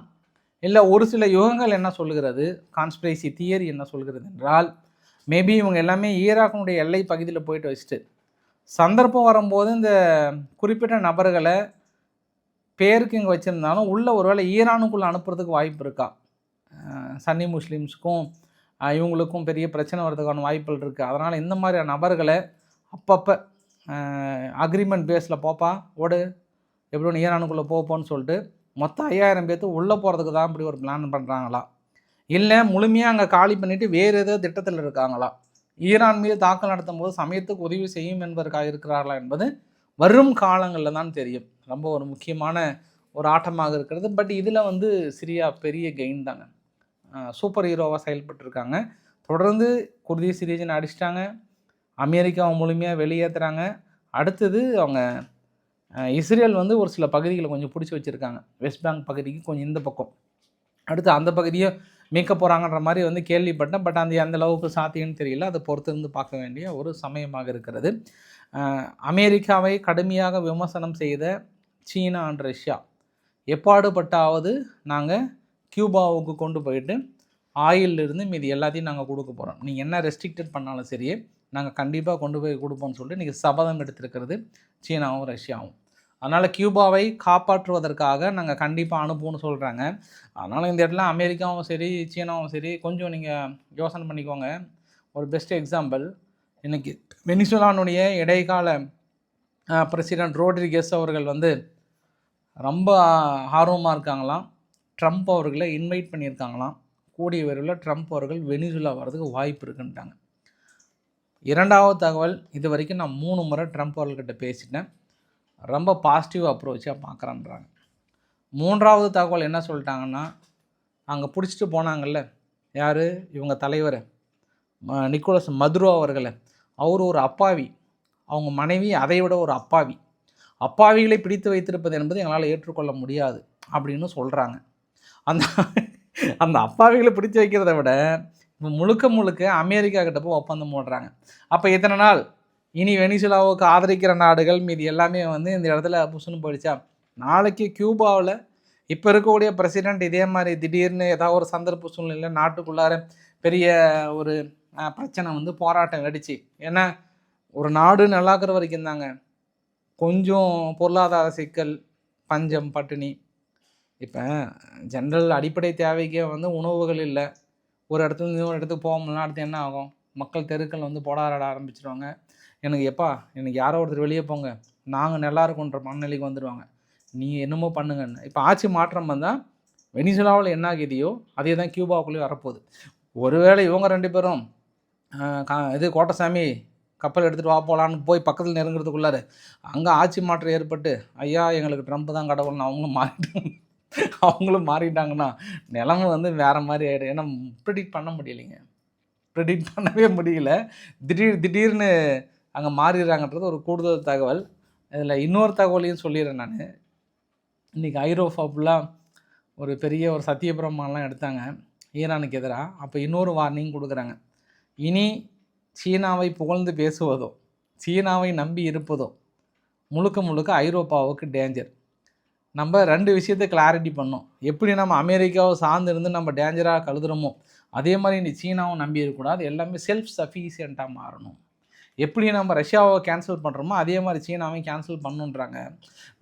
இல்லை ஒரு சில யுகங்கள் என்ன சொல்லுகிறது? கான்ஸ்பிரசி தியரி என்ன சொல்கிறது என்றால் மேபி இவங்க எல்லாமே ஈராக்கினுடைய எல்லை பகுதியில் போயிட்டு வச்சுட்டு சந்தர்ப்பம் வரும்போது இந்த குறிப்பிட்ட நபர்களை பேருக்கு இங்கே வச்சுருந்தாலும் உள்ளே ஒருவேளை ஈரானுக்குள்ளே அனுப்புறதுக்கு வாய்ப்பு இருக்கா? சன்னி முஸ்லீம்ஸுக்கும் இவங்களுக்கும் பெரிய பிரச்சனை வர்றதுக்கான வாய்ப்புகள் இருக்குது அதனால் இந்த மாதிரியான நபர்களை அப்பப்போ அக்ரிமெண்ட் பேஸில் போப்பா ஓடு எப்படி ஒன்று ஈரானுக்குள்ளே போப்போன்னு சொல்லிட்டு மொத்தம் ஐயாயிரம் பேர்த்து உள்ளே போகிறதுக்கு தான் இப்படி ஒரு பிளான் பண்ணுறாங்களா இல்லை முழுமையாக அங்கே காலி பண்ணிவிட்டு வேறு ஏதோ திட்டத்தில் இருக்காங்களா? ஈரான் மீது தாக்கல் நடத்தும் போது சமயத்துக்கு உதவி செய்யும் என்பதற்காக இருக்கிறார்களா என்பது வரும் காலங்களில் தான் தெரியும். ரொம்ப ஒரு முக்கியமான ஒரு ஆட்டமாக இருக்கிறது. பட் இதில் வந்து சிரியா பெரிய கெயின் தாங்க. சூப்பர் ஹீரோவாக செயல்பட்டுருக்காங்க. தொடர்ந்து குர்தீஸ் ரீஜன் அடிச்சிட்டாங்க. அமெரிக்காவை முழுமையாக வெளியேற்றுறாங்க அடுத்தது அவங்க இஸ்ரேல் வந்து ஒரு சில பகுதிகளை கொஞ்சம் பிடிச்சி வச்சுருக்காங்க. வெஸ்ட் பேங்க் பகுதிக்கு கொஞ்சம் இந்த பக்கம். அடுத்து அந்த பகுதியை மீட்க போகிறாங்கன்ற மாதிரி வந்து கேள்விப்பட்டேன். பட் அந்த எந்த அளவுக்கு சாத்தியம்னு தெரியல. அதை பொறுத்திருந்து பார்க்க வேண்டிய ஒரு சமயமாக இருக்கிறது. அமெரிக்காவை கடுமையாக விமர்சனம் செய்த சீனா அண்ட் ரஷ்யா. எப்பாடுபட்டாவது நாங்கள் கியூபாவுக்கு கொண்டு போயிட்டு ஆயிலிருந்து மீதி எல்லாத்தையும் நாங்கள் கொடுக்க போகிறோம் நீங்கள் என்ன ரெஸ்ட்ரிக்டட் பண்ணாலும் சரி நாங்கள் கண்டிப்பாக கொண்டு போய் கொடுப்போம்னு சொல்லிட்டு இன்றைக்கி சபதம் எடுத்திருக்கிறது சீனாவும் ரஷ்யாவும். அதனால் கியூபாவை காப்பாற்றுவதற்காக நாங்கள் கண்டிப்பாக அனுப்புவோம்னு சொல்கிறாங்க அதனால் இந்த இடத்துல அமெரிக்காவும் சரி சீனாவும் சரி கொஞ்சம் நீங்கள் யோசனை பண்ணிக்கோங்க. ஒரு பெஸ்ட் எக்ஸாம்பிள் இன்றைக்கி வெனிசுலானுடைய இடைக்கால பிரசிடென்ட் ரோட்ரிகேஸ் அவர்கள் வந்து ரொம்ப ஆர்வமாக இருக்காங்களாம். ட்ரம்ப் அவர்களை இன்வைட் பண்ணியிருக்காங்களாம். கூடிய விரைவில் ட்ரம்ப் அவர்கள் வெனிசுலா வர்றதுக்கு வாய்ப்பு இருக்குன்ட்டாங்க. இரண்டாவது தகவல் இது வரைக்கும் நான் மூணு முறை ட்ரம்ப் அவர்கள்கிட்ட பேசிட்டேன். ரொம்ப பாசிட்டிவ் அப்ரோச்சாக பார்க்குறேன்றாங்க மூன்றாவது தகவல் என்ன சொல்லிட்டாங்கன்னா அங்கே பிடிச்சிட்டு போனாங்கல்ல யார்? இவங்க தலைவர் நிக்கோலஸ் மதுரோ அவர்களை. அவர் ஒரு அப்பாவி. அவங்க மனைவி அதை விட ஒரு அப்பாவி. அப்பாவிகளை பிடித்து வைத்திருப்பது என்பது எங்களால் ஏற்றுக்கொள்ள முடியாது அப்படின்னு சொல்கிறாங்க அந்த அந்த அப்பாவிகளை பிடிச்சி வைக்கிறத விட இப்போ முழுக்க முழுக்க அமெரிக்கா கிட்ட போய் ஒப்பந்தம் போடுறாங்க. அப்போ இத்தனை நாள்? இனி வெனிசுலாவுக்கு ஆதரிக்கிற நாடுகள் மீதி எல்லாமே வந்து இந்த இடத்துல புசுன்னு போயிடுச்சா? நாளைக்கு கியூபாவில் இப்போ இருக்கக்கூடிய பிரசிடெண்ட் இதே மாதிரி திடீர்னு ஏதாவது ஒரு சந்தர்ப்ப சூழ்நிலையில் நாட்டுக்குள்ளார பெரிய ஒரு பிரச்சனை வந்து போராட்டம் வெடிச்சு. ஏன்னா ஒரு நாடு நல்லாக்குற வரைக்கும் தாங்க. கொஞ்சம் பொருளாதார சிக்கல் பஞ்சம் பட்டினி இப்போ ஜென்ரல் அடிப்படை தேவைக்கே வந்து உணவுகள் இல்லை. ஒரு இடத்துல இருந்து இன்னொரு இடத்துக்கு போக முடியல அடுத்து என்ன ஆகும்? மக்கள் தெருக்கள் வந்து போடாட ஆரம்பிச்சிருவாங்க. எனக்கு எப்பா எனக்கு யாரோ ஒருத்தர் வெளியே போங்க. நாங்கள் நல்லா இருக்கோன்ற மனநிலைக்கு வந்துடுவாங்க நீங்கள் என்னமோ பண்ணுங்கன்னு. இப்போ ஆட்சி மாற்றம் வந்தால் வெனிசுலாவில் என்ன ஆகியதையோ அதே தான் கியூபாவுக்குள்ளேயும் வரப்போகுது. ஒருவேளை இவங்க ரெண்டு பேரும் கா- இது கோட்டசாமி கப்பல் எடுத்துகிட்டு வா போகலான்னு போய் பக்கத்தில் நெருங்குறதுக்குள்ளாரு அங்கே ஆட்சி மாற்றம் ஏற்பட்டு ஐயா எங்களுக்கு ட்ரம்ப் தான் கடவுள்னு அவங்களும் மாறிட்டாங்க. அவங்களும் மாறிட்டாங்கன்னா நிலமை வந்து வேறு மாதிரி ஆகிடும் ஏன்னா ப்ரிடிக்ட் பண்ண முடியலைங்க. ப்ரிடிக்ட் பண்ணவே முடியல. திடீர் திடீர்னு அங்கே மாறிடுறாங்கன்றது ஒரு கூடுதல் தகவல். இதில் இன்னொரு தகவலையும் சொல்லிடுறேன் நான். இன்றைக்கி ஐரோப்பா ஃபுல்லாக ஒரு பெரிய ஒரு சத்தியபிரமாலாம் எடுத்தாங்க. ஈரானுக்கு எதிராக. அப்போ இன்னொரு வார்னிங் கொடுக்குறாங்க. இனி சீனாவை புகழ்ந்து பேசுவதோ சீனாவை நம்பி இருப்பதோ முழுக்க முழுக்க ஐரோப்பாவுக்கு டேஞ்சர் நம்ம ரெண்டு விஷயத்தை கிளாரிட்டி பண்ணோம் எப்படி நம்ம அமெரிக்காவை சார்ந்து இருந்து நம்ம டேஞ்சராக கழுதுறோமோ அதே மாதிரி இந்த சீனாவும் நம்பி இருக்கக்கூடாது எல்லாமே செல்ஃப் சஃபிஷியண்ட்டாக மாறணும். எப்படி நம்ம ரஷ்யாவை கேன்சல் பண்ணுறோமோ அதே மாதிரி சீனாவையும் கேன்சல் பண்ணுன்றாங்க.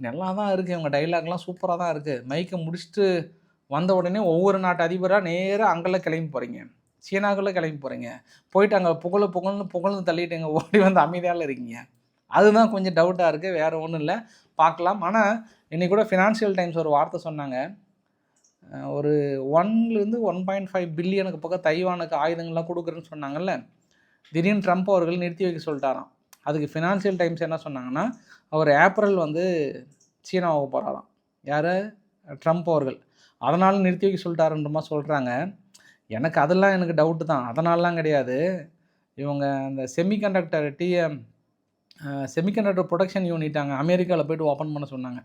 நல்லா தான் இருக்குது இவங்க டைலாக்லாம் சூப்பராக தான் இருக்குது மைக்கை முடிச்சுட்டு வந்த உடனே ஒவ்வொரு நாட்டு அதிபராக நேராக அங்கெல்லாம் கிளம்பி போகிறீங்க சீனாக்குள்ளே கிளம்பி போகிறீங்க போயிட்டு அங்கே புகழ புகழ்னு புகழ்ந்து தள்ளிட்டுங்க ஓடி வந்து அமைதியால் இருக்கீங்க. அதுதான் கொஞ்சம் டவுட்டாக இருக்குது வேறு ஒன்றும் இல்லை. பார்க்கலாம். ஆனால் இன்றைக்கி கூட ஃபினான்ஷியல் டைம்ஸ் ஒரு வார்த்தை சொன்னாங்க. ஒரு ஒன்லேருந்து ஒன் பாயிண்ட் ஃபைவ் பில்லியனுக்கு பக்கம் தைவானுக்கு ஆயுதங்கள்லாம் கொடுக்குறேன்னு சொன்னாங்கல்ல. திடீர்னு ட்ரம்ப் அவர்கள் நிறுத்தி வைக்க சொல்லிட்டாராம். அதுக்கு ஃபினான்ஷியல் டைம்ஸ் என்ன சொன்னாங்கன்னா அவர் ஏப்ரல் வந்து சீனாவுக்கு போகிறாராம் யார்? ட்ரம்ப் அவர்கள். அதனால் நிறுத்தி வைக்க சொல்லிட்டாருன்றமா சொல்கிறாங்க எனக்கு அதெல்லாம் எனக்கு டவுட்டு தான். அதனாலலாம் கிடையாது. இவங்க அந்த semiconductor TM semiconductor production unit அங்கே அமெரிக்காவில் போயிட்டு ஓப்பன் பண்ண சொன்னாங்க.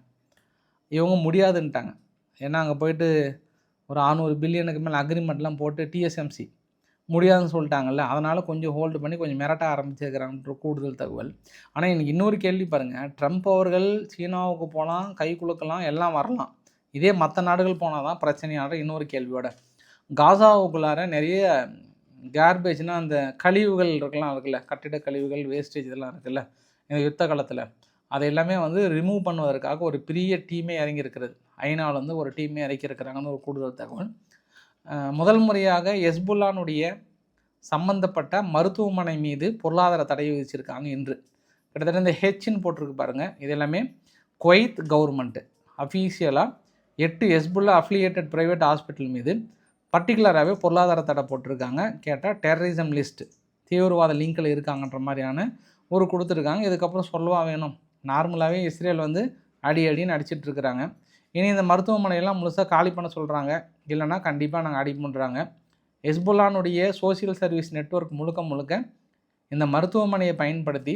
இவங்க முடியாதுன்ட்டாங்க. ஏன்னா அங்கே போயிட்டு ஒரு அறநூறு பில்லியனுக்கு மேலே அக்ரிமெண்ட்லாம் போட்டு டிஎஸ்எம்சி முடியாதுன்னு சொல்லிட்டாங்கல்ல அதனால் கொஞ்சம் ஹோல்டு பண்ணி கொஞ்சம் மிரட்ட ஆரம்பிச்சிருக்கிறாங்கன்ற கூடுதல் தகவல். ஆனால் எனக்கு இன்னொரு கேள்வி பாருங்கள் ட்ரம்ப் அவர்கள் சீனாவுக்கு போகலாம் கை குலுக்கலாம் எல்லாம் வரலாம். இதே மற்ற நாடுகள் போனால் தான் பிரச்சனையான இன்னொரு கேள்வியோட. காசாவுக்குள்ளார நிறைய கார்பேஜ்னால் அந்த கழிவுகள் இருக்கலாம் இருக்குல்ல கட்டிட கழிவுகள் வேஸ்டேஜ் இதெல்லாம் இருக்குல்ல இந்த யுத்த காலத்தில். அதை எல்லாமே வந்து ரிமூவ் பண்ணுவதற்காக ஒரு பெரிய டீமே இறங்கியிருக்கிறது. ஐநாவில் வந்து ஒரு டீமே இறக்கியிருக்கிறாங்கன்னு ஒரு கூடுதல் தகவல். முதல் முறையாக எஸ்புல்லானுடைய சம்பந்தப்பட்ட மருத்துவமனை மீது பொருளாதார தடை விதிச்சிருக்காங்க இன்று. கிட்டத்தட்ட இந்த ஹெச்ன்னு போட்டிருக்கு பாருங்கள் இது எல்லாமே குவைத் கவர்மெண்ட்டு அஃபீஷியலாக எட்டு எஸ்புல்லா அஃபிலியேட்டட் ப்ரைவேட் ஹாஸ்பிட்டல் மீது பர்டிகுலராகவே பொருளாதார தடை போட்டிருக்காங்க. கேட்டால் டெரரிசம் லிஸ்ட்டு தீவிரவாத லிங்கில் இருக்காங்கன்ற மாதிரியான ஒரு கொடுத்துருக்காங்க. இதுக்கப்புறம் சொல்லவா வேணும்? நார்மலாகவே இஸ்ரேல் வந்து அடி அடின்னு அடிச்சிட்டு இருக்கிறாங்க இனி இந்த மருத்துவமனையெல்லாம் முழுசாக காலி பண்ண சொல்கிறாங்க இல்லைன்னா கண்டிப்பாக நாங்கள் அடி பண்ணுறாங்க ஹெஸ்புல்லானுடைய சோஷியல் சர்வீஸ் நெட்வொர்க் முழுக்க முழுக்க இந்த மருத்துவமனையை பயன்படுத்தி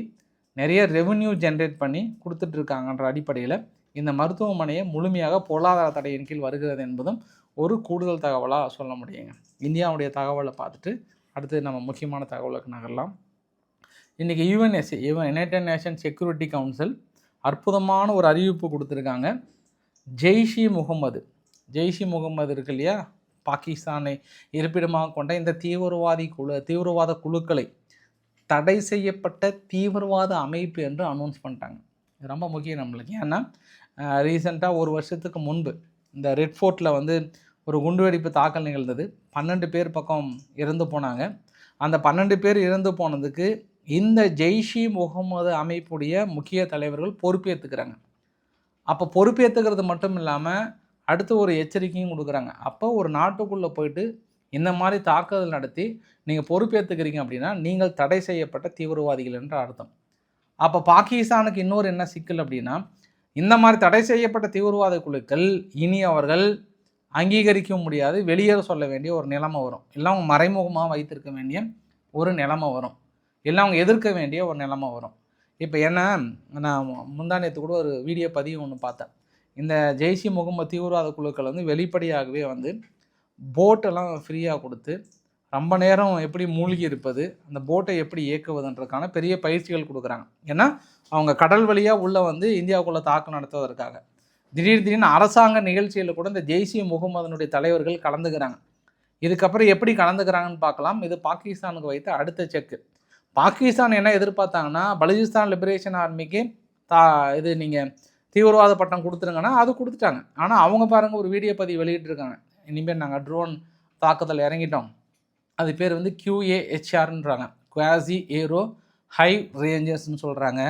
நிறைய ரெவென்யூ ஜென்ரேட் பண்ணி கொடுத்துட்ருக்காங்கன்ற அடிப்படையில் இந்த மருத்துவமனையை முழுமையாக பொருளாதார தடையின் கீழ் வருகிறது என்பதும் ஒரு கூடுதல் தகவலாக சொல்ல முடியுங்க. இந்தியாவுடைய தகவலை பார்த்துட்டு அடுத்து நம்ம முக்கியமான தகவலுக்கு நகரலாம். இன்றைக்கி UNSC United Nation Security Council அற்புதமான ஒரு அறிவிப்பு கொடுத்துருக்காங்க. ஜெய்ஷி முகமது ஜெய்ஷி முகமது இருக்கு இல்லையா? பாகிஸ்தானை இருப்பிடமாக கொண்ட இந்த தீவிரவாதி குழு தீவிரவாத குழுக்களை தடை செய்யப்பட்ட தீவிரவாத அமைப்பு என்று அனௌன்ஸ் பண்ணிட்டாங்க. இது ரொம்ப முக்கியம் நம்மளுக்கு. ஏன்னா ரீசெண்டாக ஒரு வருஷத்துக்கு முன்பு இந்த ரெட் ஃபோர்ட்டில் வந்து ஒரு குண்டுவெடிப்பு தாக்கல் நிகழ்ந்தது. பன்னெண்டு பேர் பக்கம் இறந்து போனாங்க. அந்த பன்னெண்டு பேர் இறந்து போனதுக்கு இந்த ஜெய்ஷி முகமது அமைப்புடைய முக்கிய தலைவர்கள் பொறுப்பேற்றுக்கிறாங்க அப்போ பொறுப்பேற்றுக்கிறது மட்டும் இல்லாமல் அடுத்து ஒரு எச்சரிக்கையும் கொடுக்குறாங்க. அப்போ ஒரு நாட்டுக்குள்ளே போயிட்டு இந்த மாதிரி தாக்குதல் நடத்தி நீங்கள் பொறுப்பேற்றுக்கிறீங்க அப்படின்னா நீங்கள் தடை செய்யப்பட்ட தீவிரவாதிகள் என்ற அர்த்தம். அப்போ பாகிஸ்தானுக்கு இன்னொரு என்ன சிக்கல் அப்படின்னா இந்த மாதிரி தடை செய்யப்பட்ட தீவிரவாத குழுக்கள் இனி அவர்கள் அங்கீகரிக்க முடியாது வெளியேற சொல்ல வேண்டிய ஒரு நிலைமை வரும். இல்லை அவங்க மறைமுகமாக வைத்திருக்க வேண்டிய ஒரு நிலைமை வரும். இல்லை அவங்க எதிர்க்க வேண்டிய ஒரு நிலைமை வரும். இப்போ என்ன நான் முந்தானியத்து கூட ஒரு வீடியோ பதிவு ஒன்று பார்த்தேன். இந்த ஜெய்ஷி முகமது தீவிரவாத குழுக்கள் வந்து வெளிப்படையாகவே வந்து போட்டெல்லாம் ஃப்ரீயாக கொடுத்து ரொம்ப நேரம் எப்படி மூழ்கி இருப்பது அந்த போட்டை எப்படி இயக்குவதுன்றதுக்கான பெரிய பயிற்சிகள் கொடுக்குறாங்க. ஏன்னா அவங்க கடல் வழியாக உள்ளே வந்து இந்தியாவுக்குள்ளே தாக்கு நடத்துவதற்காக. திடீர் திடீர்னு அரசாங்க நிகழ்ச்சியில் கூட இந்த ஜெய்ஷி முகமதனுடைய தலைவர்கள் கலந்துக்கிறாங்க. இதுக்கப்புறம் எப்படி கலந்துக்கிறாங்கன்னு பார்க்கலாம். இது பாகிஸ்தானுக்கு வைத்த அடுத்த செக்கு. பாகிஸ்தான் என்ன எதிர்பார்த்தாங்கன்னா பலுஜிஸ்தான் லிபரேஷன் ஆர்மிக்கு தா இது நீங்கள் தீவிரவாத பட்டம் கொடுத்துருங்கன்னா அது கொடுத்துட்டாங்க. ஆனால் அவங்க பாருங்கள் ஒரு வீடியோ பதிவு வெளியிட்டிருக்காங்க. இனிமேல் நாங்கள் ட்ரோன் தாக்குதல் இறங்கிட்டோம். அது பேர் வந்து கியூஏஹெச்ஆர்ன்றாங்க குவாசி ஏரோ ஹை ரேஞ்சர்ஸ்னு சொல்கிறாங்க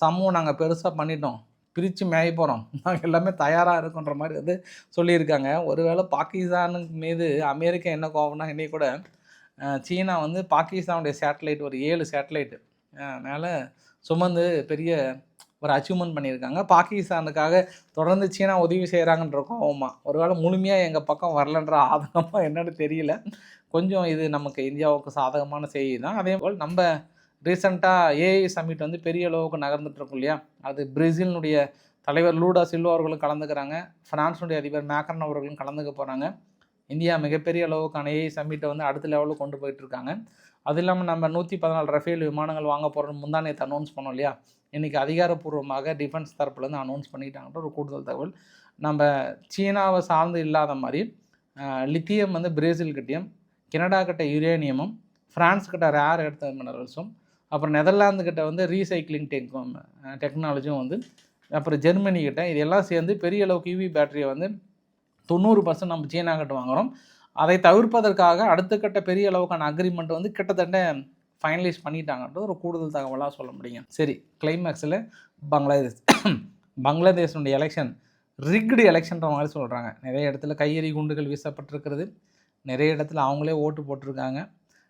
சமூகம் நாங்கள் பெருசாக பண்ணிட்டோம். பிரித்து மேய போகிறோம் [LAUGHS] நாங்கள் எல்லாமே தயாராக இருக்குன்ற மாதிரி வந்து சொல்லியிருக்காங்க. ஒருவேளை பாகிஸ்தானுக்கு மீது அமெரிக்கா என்ன கோவம்னா இன்னைக்கு கூட சீனா வந்து பாகிஸ்தானுடைய சேட்டலைட் ஒரு ஏழு சேட்டலைட்டு. அதனால் சுமந்து பெரிய ஒரு அச்சீவ்மெண்ட் பண்ணியிருக்காங்க. பாகிஸ்தானுக்காக தொடர்ந்து சீனா உதவி செய்கிறாங்கன்ற ஆமாம் ஒருவேளை முழுமையாக எங்கள் பக்கம் வரலன்ற ஆதங்கமாக என்னன்னு தெரியல. கொஞ்சம் இது நமக்கு இந்தியாவுக்கு சாதகமான செய்தி தான் அதே போல் நம்ம ரீசெண்டாக ஏஐ சம்மிட் வந்து பெரிய அளவுக்கு நகர்ந்துட்டுருக்கோம் இல்லையா? அது பிரேசிலினுடைய தலைவர் லூடா சில்வா அவர்களும் கலந்துக்கிறாங்க. ஃப்ரான்ஸுடைய அதிபர் மேக்ரன் அவர்களும் கலந்துக்க போகிறாங்க இந்தியா மிகப்பெரிய அளவுக்கான ஏஐ சம்மிட்டை வந்து அடுத்த லெவலில் கொண்டு போயிட்டு இருக்காங்க அது இல்லாமல் நம்ம நூற்றி பதினாலு ரஃபேல் விமானங்கள் வாங்க போகிறோம் முந்தானேத்து அனௌன்ஸ் பண்ணோம் இல்லையா? இன்றைக்கி அதிகாரப்பூர்வமாக டிஃபென்ஸ் தரப்புலேருந்து அனௌன்ஸ் பண்ணிட்டாங்கன்ற ஒரு கூடுதல் தகவல். நம்ம சீனாவை சார்ந்து இல்லாத மாதிரி லித்தியம் வந்து பிரேசில் கிட்டேயும் கனடா கிட்ட யுரேனியமும் ஃப்ரான்ஸ் கிட்ட ரேர் எடுத்த மினரல்ஸும் அப்புறம் நெதர்லாந்து கிட்ட வந்து ரீசைக்ளிங் டெக் டெக்னாலஜியும் வந்து அப்புறம் ஜெர்மனி கிட்ட இது எல்லாம் சேர்ந்து பெரிய அளவுக்கு யூவி பேட்டரியை வந்து தொண்ணூறு பர்சன்ட் நம்ம சீனா கிட்ட வாங்குறோம். அதை தவிர்ப்பதற்காக அடுத்த கட்ட பெரிய அளவுக்கான அக்ரிமெண்ட் வந்து கிட்டத்தட்ட ஃபைனலைஸ் பண்ணிட்டாங்கன்ற ஒரு கூடுதல் தகவலாக சொல்ல முடியும். சரி கிளைமேக்ஸில் பங்களாதேஷ் பங்களாதேஷனுடைய எலெக்ஷன் ரிக்டு எலெக்ஷன்ற மாதிரி சொல்கிறாங்க நிறைய இடத்துல கையெறி குண்டுகள் வீசப்பட்டிருக்கிறது. நிறைய இடத்துல அவங்களே ஓட்டு போட்டிருக்காங்க.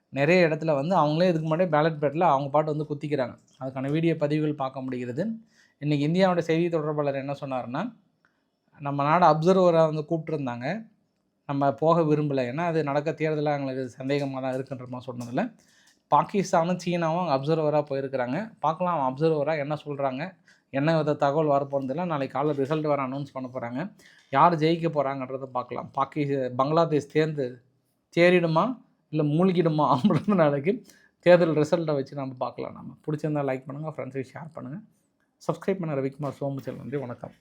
நிறைய இடத்துல வந்து அவங்களே இதுக்கு முன்னாடி பேலட் பேட்டில் அவங்க பாட்டு வந்து குத்திக்கிறாங்க. அதுக்கான வீடியோ பதிவுகள் பார்க்க முடிகிறது. இன்றைக்கி இந்தியாவோட செய்தி தொடர்பாளர் என்ன சொன்னார்னா நம்ம நாடு அப்சர்வராக வந்து கூப்பிட்டுருந்தாங்க. நம்ம போக விரும்பலை. ஏன்னா அது நடக்க தேர்தலாக எங்களுக்கு சந்தேகமாக தான் இருக்குன்ற மாதிரி சொன்னதில். பாகிஸ்தானும் சீனாவும் அங்கே அப்சர்வராக போயிருக்கிறாங்க. பார்க்கலாம் அப்சர்வராக என்ன சொல்கிறாங்க என்ன வித தகவல் வரப்போகிறதில்ல நாளைக்கு காலையில் ரிசல்ட் வர அனௌன்ஸ் பண்ண போகிறாங்க யார் ஜெயிக்க போகிறாங்கன்றத பார்க்கலாம். பாக்கி பங்களாதேஷ் தேர்ந்து தேறிடுமா இல்லை மூழ்கிடுமா அப்படின்ற நாளைக்கு தேர்தல் ரிசல்ட்டை வச்சு நம்ம பார்க்கலாம் நம்ம. பிடிச்சிருந்தா லைக் பண்ணுங்கள் ஃப்ரெண்ட்ஸுக்கு ஷேர் பண்ணுங்கள் சப்ஸ்கிரைப் பண்ண ரவிக்குமார் சோமுச்சல் நன்றி வணக்கம்.